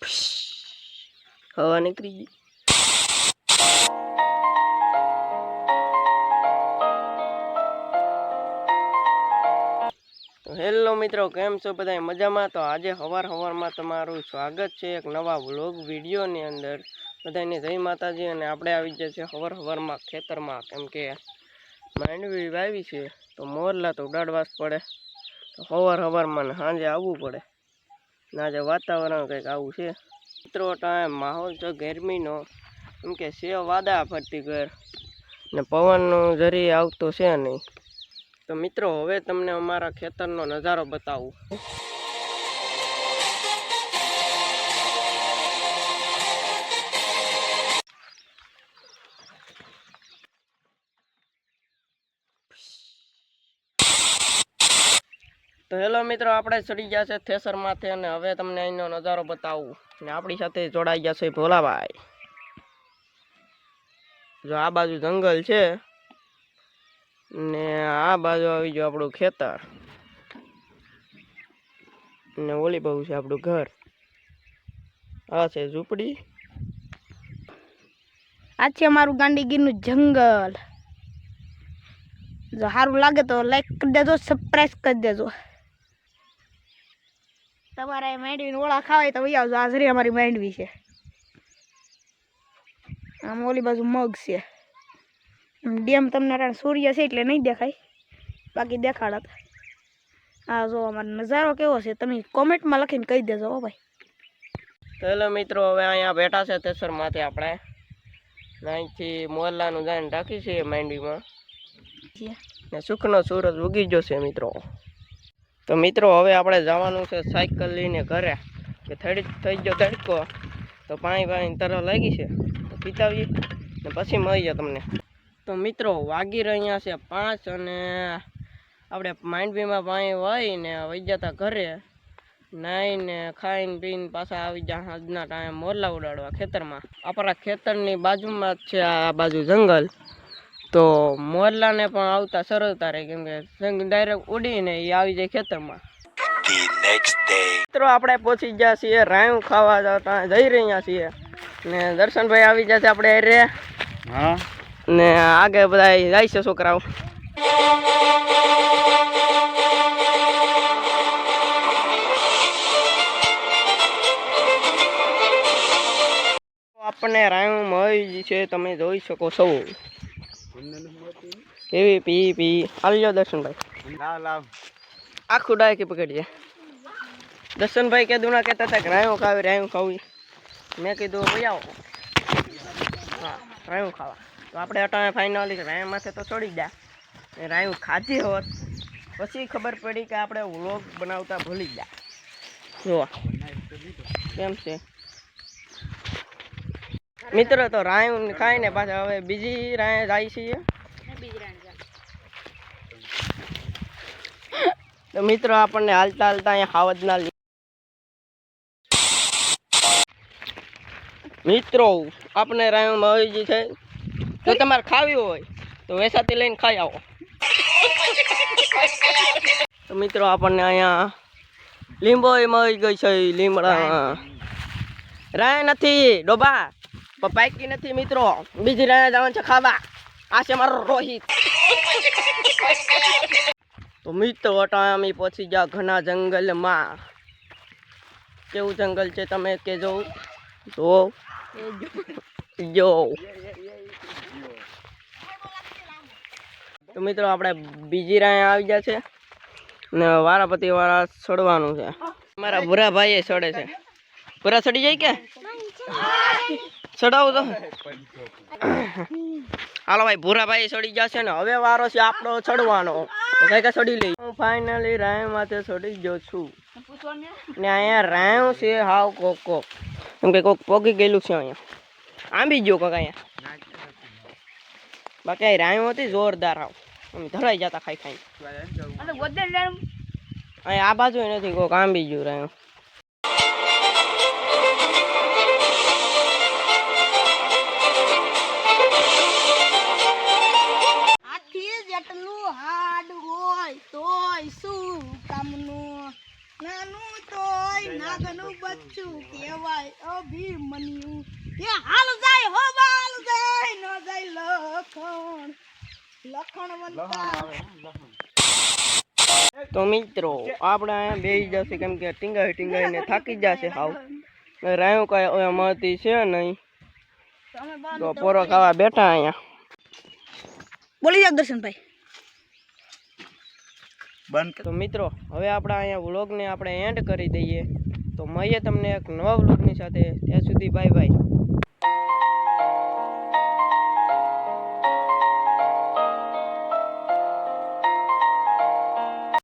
હવા નીકળી ગઈ હેલો મિત્રો, કેમ છો બધા મજામાં? તો આજે હવાર હવારમાં તમારું સ્વાગત છે એક નવા વ્લોગ વિડીયોની અંદર. બધાને જય માતાજી, અને આપણે આવી ગયા છે હવાર હવારમાં ખેતરમાં. કેમ કે માંડવી વાવી છે, તો મોરલા તો ઉડાડવા જ પડે. તો હવાર હવારમાં ને સાંજે આવવું પડે. આજે વાતાવરણ કંઈક આવું છે. મિત્રો, ટાઈમ માહોલ છે ગરમીનો. એમ કે સેવ વાદા ફરતી ઘર. ને પવનનો જરી આવતો છે નહીં. તો મિત્રો, હવે તમને અમારા ખેતરનો નજારો બતાવું. તો હેલો મિત્રો, આપણે ચડી ગયા છે થેસરમાંથી અને હવે તમને અહીંનો નજારો બતાવું. ને આપણી સાથે જોડાઈ ગયા છે ભોલાભાઈ. જો આ બાજુ જંગલ છે, ને આ બાજુ આવી ગયું આપણું ખેતર. ને ઓલી બહુ છે આપણું ઘર. આ છે ઝૂંપડી. આ છે અમારું ગાંડીગીરનું જંગલ. જો સારું લાગે તો લાઈક કરી દેજો સબસ્ક્રાઈબ કરી દેજો. તમારે માંડવીને ઓળા ખાવાય તો આવજો. હાજરી અમારી માંડવી છે. આમ ઓલી બાજુ મગ છે. ડેમ તમને સૂર્ય છે એટલે નહીં દેખાય. બાકી દેખાડત હા જો અમારો નજારો કેવો છે તમે કોમેન્ટમાં લખીને કહી દેજો હો ભાઈ. હેલો મિત્રો હવે અહીંયા બેઠા છે તેસરમાંથી આપણે. અહીંથી મોરલાનું જાણ રાખી છીએ માંડવીમાં. ને સુખનો સૂરજ ઉગી ગયો છે મિત્રો. તો મિત્રો, હવે આપણે જવાનું છે સાયકલ લઈને ઘરે. કે થડી થઈ ગયો તડકો તો પાણી પાણી તરફ લાગી છે. તો પીતાવીએ ને પછી જાય તમને. તો મિત્રો, વાગી રહ્યા છે પાંચ અને આપણે માંડવીમાં પાણી વાઈને વહી જતા ઘરે. નાઈને ખાઈને પીને પાછા આવી જાય આજના ટાઈમે મોરલા ઉડાડવા ખેતરમાં. આપણા ખેતરની બાજુમાં જ છે આ બાજુ જંગલ. તો મોરલાને પણ આવતા સરળતા રહે કેમ કે ડાયરેક્ટ ઉડીને એ આવી જાય ખેતરમાં. મિત્રો આપણે પહોંચી ગયા છીએ રાયું ખાવા જતા જઈ રહ્યા છીએ. ને દર્શનભાઈ આવી ગયા છે આપણે રે હા. ને આગળ બધા જાય છે છોકરાઓ. આપણને રાયું મળી છે તમે જોઈ શકો છો. એવી પી પી. આવી જાઓ દર્શનભાઈ. લાવ લાવ. આખું ડાયકી પકડીએ. દર્શનભાઈ કીધું ના કહેતા હતા કે રાયું ખાવી રાયું ખાવી મેં કીધું ભાઈ આવો. હા રાયું ખાવા. તો આપણે અટાણે ફાઇનલી રાયું માથે તો છોડી એ રાયું ખાધી હોત પછી ખબર પડી કે આપણે વ્લોગ બનાવતા ભૂલી ગયા. જુઓ. કેમ છે? મિત્રો તો રાયું ખાઈને પાછા હવે બીજી રાય જાય છીએ. તો મિત્રો આપણને હાલતા હાલતા અહીંયા હાવજના લી- મિત્રો આપણે રાયું મળી છે. જો તમારે ખાવી હોય, તો વેસાથી લઈને ખાઈ આવો. તો મિત્રો આપણને અહીંયા લીંબો મળી ગઈ છે લીમડા. રાય નથી, ડોબા. પણ પાકી નથી, મિત્રો, બીજી રાય જવાનું છે ખાવા. આ છે મારો રોહિત. તો મિત્રો અમે પહોંચી ગયા ઘણા જંગલમાં, કેવું જંગલ છે તમે કે જો જો. તો મિત્રો, આપણે બીજી રાય આવી ગયા છે ને વારાપતિ વાળા સડવાનું છે. મારા ભૂરા ભાઈએ સડે છે. ભૂરા સડી જાય કે? ચડાવું તો. હાલો ભાઈ ભૂરા ભાઈ ચડી જશે ને હવે વારો છે આપણો ચડવાનો. તો કઈ કઈ ચડી લઈ હું ફાઇનલી રાય માથે ચડી ગયો છું. ને. અહીંયા રાયો છે હાવ કોક. કોક એમ કે કોક પોગી ગયેલું છે અહીંયા. આંબી ગયો કોક અહીંયા. બાકી રાયું હતી જોરદાર આવ આમ ધરાઈ જતા ખાઈ ખાઈ અહીંયા આ બાજુ નથી કોક આંબી ગયું રાયું નાનું તોય નાગનું બચ્ચું. કહેવાય અભિમન્યુ. એ હાલ જાય હો બાલ જાય ન જાય લખણ. લખણ વંતા તો મિત્રો આપણે અહીંયા બેસી જશે કેમ કે ટીંગાઈ ટીંગાઈને થાકી જશે હાવ. ને રાયું કાંઈ મળતી છે નહીં. તો પોરો ખાવા બેઠા અહીંયા. બોલી જાવ દર્શનભાઈ. તો મિત્રો, હવે આપણે અહીંયા વ્લોગને આપણે એન્ડ કરી દઈએ. તો મળીએ તમને એક નવા વ્લોગની સાથે. ત્યાં સુધી બાય બાય